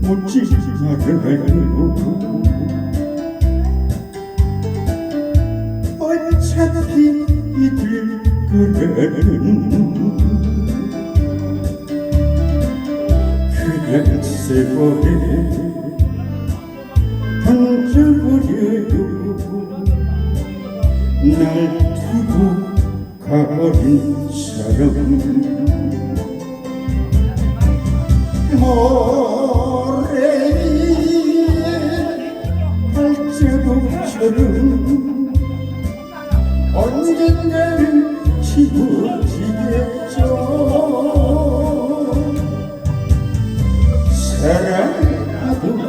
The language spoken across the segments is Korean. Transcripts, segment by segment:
묻지 말아요 어차피 이들 거라는 그냥 세월에 던져버려요. 날 두고 가버린 사람 위에 발자국처럼 언젠가는 지워지겠죠 사랑하다가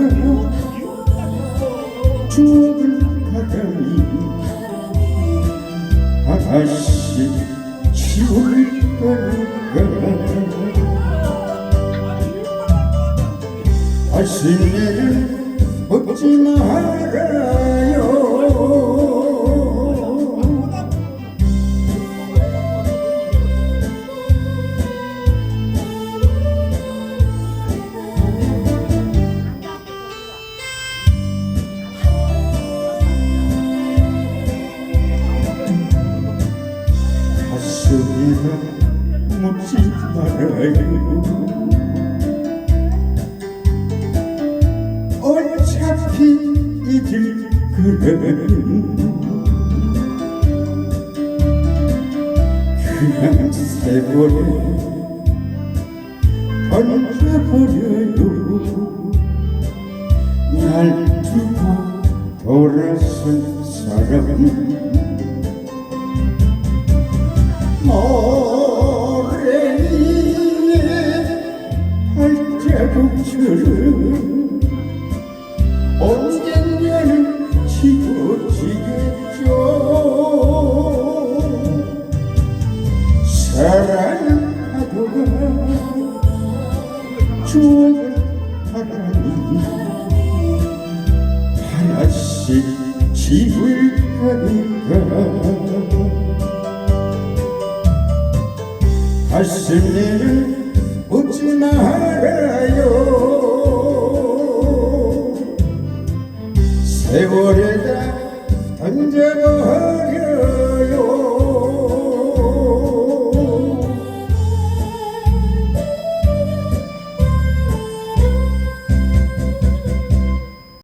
추억을 바람이 다시 지울 거니 다시는 웃지 말아요 가슴이라 묻지 말아요 그냥 세월에 던져버려요 날 두고 돌아선 사람 모래 위에 발자국처럼 추억을 바라니 하나씩 지울 거니까 가슴에는 웃지 말아요 세월에다 던져버려